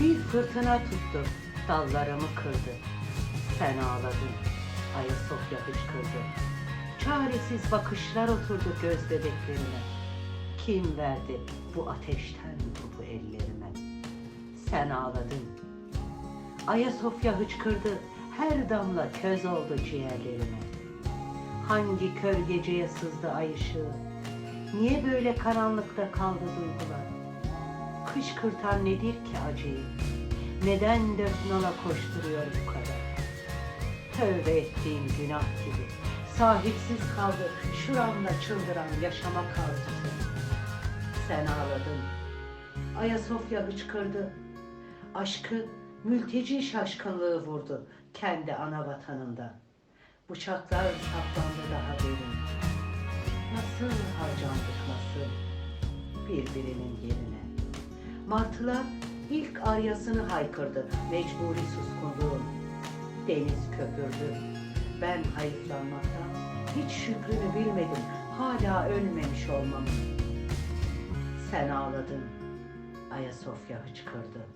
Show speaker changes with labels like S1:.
S1: Bir fırtına tuttu, dallarımı kırdı. Sen ağladın, Ayasofya hıçkırdı. Çaresiz bakışlar oturdu göz bebeklerime. Kim verdi bu ateşten topu ellerime? Sen ağladın. Ayasofya hıçkırdı, her damla köz oldu ciğerlerime. Hangi kör geceye sızdı ay ışığı? Niye böyle karanlıkta kaldı duygular? Kışkırtan nedir ki acıyı? Neden dört nala koşturuyor bu kadar? Tövbe ettiğim günah gibi. Sahipsiz kaldı şuramda çıldıran yaşamak arzusu. Sen ağladın. Ayasofya hıçkırdı. Aşkı mülteci şaşkınlığı vurdu kendi ana vatanında. Bıçaklar saplandı daha derin. Nasıl harcandık nasıl birbirinin yerine. Martılar ilk aryasını haykırdı mecburi suskunluğun. Deniz köpürdü. Ben hayıflanmaktan hiç şükrünü bilmedim hala ölmemiş olmamın. Sen ağladın. Ayasofya hıçkırdı.